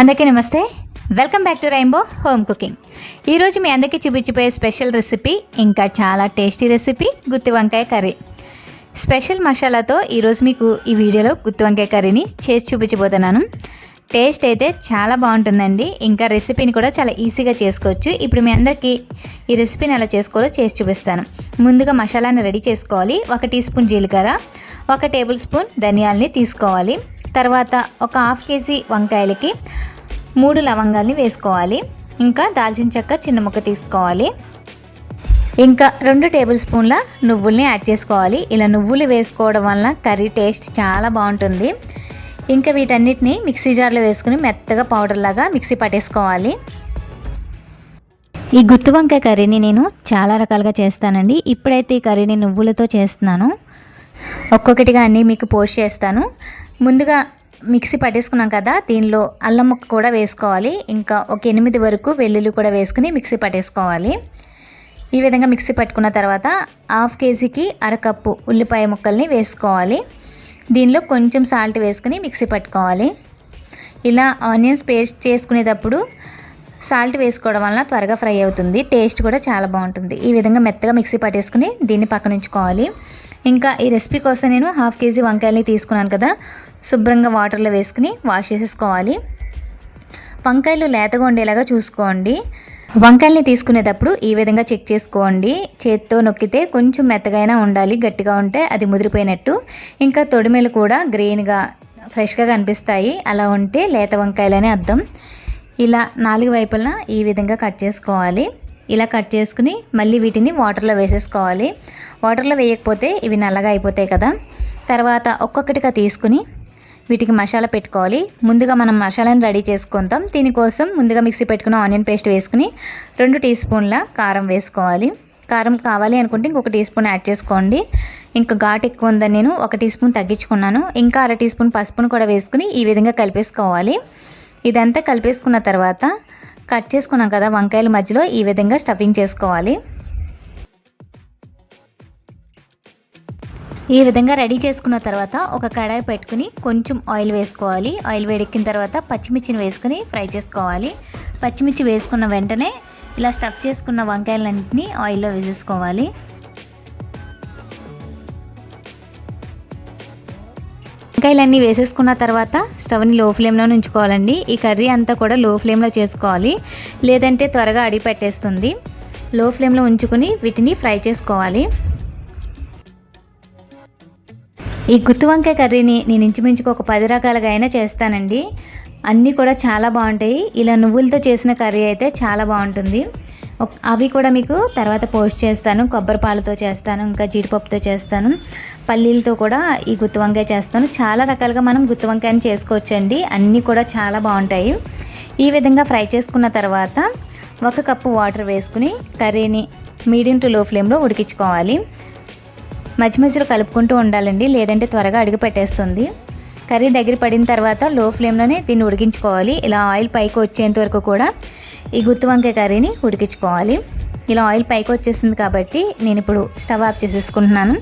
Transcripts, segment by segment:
అందరికీ నమస్తే. Welcome back to Rainbow Home Cooking ఈరోజు మీ అందరికీ చూపించిపోయే స్పెషల్ రెసిపీ ఇంకా చాలా టేస్టీ రెసిపీ గుత్తి వంకాయ కర్రీ. స్పెషల్ మసాలాతో ఈరోజు మీకు ఈ వీడియోలో గుత్తి వంకాయ కర్రీని చేసి చూపించబోతున్నాను. టేస్ట్ అయితే చాలా బాగుంటుందండి. ఇంకా రెసిపీని కూడా చాలా ఈజీగా చేసుకోవచ్చు. ఇప్పుడు మీ అందరికీ ఈ రెసిపీని ఎలా చేసుకోవాలో చేసి చూపిస్తాను. ముందుగా మసాలాని రెడీ చేసుకోవాలి. ఒక టీ స్పూన్ జీలకర్ర ఒక టేబుల్ స్పూన్ ధనియాలని తీసుకోవాలి. తర్వాత ఒక హాఫ్ కేజీ వంకాయలకి మూడు లవంగాల్ని వేసుకోవాలి. ఇంకా దాల్చిన చెక్క చిన్న ముక్క తీసుకోవాలి. ఇంకా రెండు టేబుల్ స్పూన్ల నువ్వుల్ని యాడ్ చేసుకోవాలి. ఇలా నువ్వులు వేసుకోవడం వలన కర్రీ టేస్ట్ చాలా బాగుంటుంది. ఇంకా వీటన్నిటిని మిక్సీ జార్లో వేసుకుని మెత్తగా పౌడర్ లాగా మిక్సీ పట్టేసుకోవాలి. ఈ గుత్తి వంకాయ కర్రీని నేను చాలా రకాలుగా చేస్తానండి. ఇప్పుడైతే ఈ కర్రీని నువ్వులతో చేస్తున్నాను. ఒక్కొక్కటిగా అన్నీ మీకు పోస్ట్ చేస్తాను. ముందుగా మిక్సీ పట్టేసుకున్నాం కదా దీనిలో అల్లం ముక్క కూడా వేసుకోవాలి. ఇంకా ఒక ఎనిమిది వరకు వెల్లుల్లి కూడా వేసుకుని మిక్సీ పట్టేసుకోవాలి. ఈ విధంగా మిక్సీ పట్టుకున్న తర్వాత హాఫ్ కేజీకి అరకప్పు ఉల్లిపాయ ముక్కల్ని వేసుకోవాలి. దీనిలో కొంచెం సాల్ట్ వేసుకుని మిక్సీ పట్టుకోవాలి. ఇలా ఆనియన్స్ పేస్ట్ చేసుకునేటప్పుడు సాల్ట్ వేసుకోవడం వలన త్వరగా ఫ్రై అవుతుంది. టేస్ట్ కూడా చాలా బాగుంటుంది. ఈ విధంగా మెత్తగా మిక్సీ పట్టేసుకుని దీన్ని పక్కనుంచుకోవాలి. ఇంకా ఈ రెసిపీ కోసం నేను హాఫ్ కేజీ వంకాయల్ని తీసుకున్నాను కదా శుభ్రంగా వాటర్లో వేసుకుని వాష్ చేసేసుకోవాలి. వంకాయలు లేతగా ఉండేలాగా చూసుకోండి. వంకాయల్ని తీసుకునేటప్పుడు ఈ విధంగా చెక్ చేసుకోండి. చేత్తో నొక్కితే కొంచెం మెత్తగైనా ఉండాలి గట్టిగా ఉంటే అది ముదిరిపోయినట్టు. ఇంకా తొడిమెలు కూడా గ్రీన్గా ఫ్రెష్గా కనిపిస్తాయి. అలా ఉంటే లేత వంకాయలనే అర్థం. ఇలా నాలుగు వైపులా ఈ విధంగా కట్ చేసుకోవాలి. ఇలా కట్ చేసుకుని మళ్ళీ వీటిని వాటర్లో వేసేసుకోవాలి. వాటర్లో వేయకపోతే ఇవి నల్లగా అయిపోతాయి కదా. తర్వాత ఒక్కొక్కటిగా తీసుకుని వీటికి మసాలా పెట్టుకోవాలి. ముందుగా మనం మసాలాని రెడీ చేసుకుంటాం. దీనికోసం ముందుగా మిక్సీ పెట్టుకున్న ఆనియన్ పేస్ట్ వేసుకుని రెండు టీ స్పూన్ల కారం వేసుకోవాలి. కారం కావాలి అనుకుంటే ఇంకొక టీ స్పూన్ యాడ్ చేసుకోండి. ఇంకా ఘాట్ ఎక్కువ ఉందని నేను ఒక టీ స్పూన్ తగ్గించుకున్నాను. ఇంకా అర టీ స్పూన్ పసుపును కూడా వేసుకుని ఈ విధంగా కలిపేసుకోవాలి. ఇదంతా కలిపేసుకున్న తర్వాత కట్ చేసుకున్నాం కదా వంకాయల మధ్యలో ఈ విధంగా స్టఫింగ్ చేసుకోవాలి. ఈ విధంగా రెడీ చేసుకున్న తర్వాత ఒక కడాయి పెట్టుకుని కొంచెం ఆయిల్ వేసుకోవాలి. ఆయిల్ వేడెక్కిన తర్వాత పచ్చిమిర్చిని వేసుకుని ఫ్రై చేసుకోవాలి. పచ్చిమిర్చి వేసుకున్న వెంటనే ఇలా స్టఫ్ చేసుకున్న వంకాయలన్నింటినీ ఆయిల్లో వేసేసుకోవాలి. వంకాయలన్నీ వేసేసుకున్న తర్వాత స్టవ్ని లో ఫ్లేమ్లో ఉంచుకోవాలండి. ఈ కర్రీ అంతా కూడా లో ఫ్లేమ్లో చేసుకోవాలి. లేదంటే త్వరగా అడి పెట్టేస్తుంది. లో ఫ్లేమ్లో ఉంచుకుని వీటిని ఫ్రై చేసుకోవాలి. ఈ గుత్తి వంకాయ కర్రీని నేను ఇంచుమించుకు ఒక పది రకాలుగా అయినా చేస్తానండి. అన్నీ కూడా చాలా బాగుంటాయి. ఇలా నువ్వులతో చేసిన కర్రీ అయితే చాలా బాగుంటుంది. అవి కూడా మీకు తర్వాత పోస్ట్ చేస్తాను. కొబ్బరి పాలతో చేస్తాను ఇంకా జీడిపప్పుతో చేస్తాను. పల్లీలతో కూడా ఈ గుత్తి వంకాయ చేస్తాను. చాలా రకాలుగా మనం గుత్తి వంకాయని చేసుకోవచ్చండి. అన్నీ కూడా చాలా బాగుంటాయి. ఈ విధంగా ఫ్రై చేసుకున్న తర్వాత ఒక కప్పు వాటర్ వేసుకుని కర్రీని మీడియం టు లో ఫ్లేమ్లో ఉడికించుకోవాలి. మధ్య మధ్యలో కలుపుకుంటూ ఉండాలండి లేదంటే త్వరగా అడుగు పెట్టేస్తుంది. కర్రీ దగ్గర పడిన తర్వాత లో ఫ్లేమ్లోనే దీన్ని ఉడికించుకోవాలి. ఇలా ఆయిల్ పైకి వచ్చేంత వరకు కూడా ఈ గుత్తి వంకాయ కర్రీని ఉడికించుకోవాలి. ఇలా ఆయిల్ పైకి వచ్చేసింది కాబట్టి నేను ఇప్పుడు స్టవ్ ఆఫ్ చేసేసుకుంటున్నాను.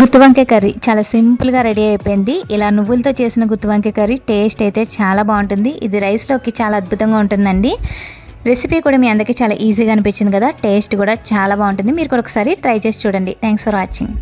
గుత్తి వంకాయ కర్రీ చాలా సింపుల్గా రెడీ అయిపోయింది. ఇలా నువ్వులతో చేసిన గుత్తి వంకాయ కర్రీ టేస్ట్ అయితే చాలా బాగుంటుంది. ఇది రైస్లోకి చాలా అద్భుతంగా ఉంటుందండి. రెసిపీ కూడా మీ అందరికీ చాలా ఈజీగా అనిపించింది కదా టేస్ట్ కూడా చాలా బాగుంటుంది. మీరు కూడా ఒకసారి ట్రై చేసి చూడండి. Thanks for watching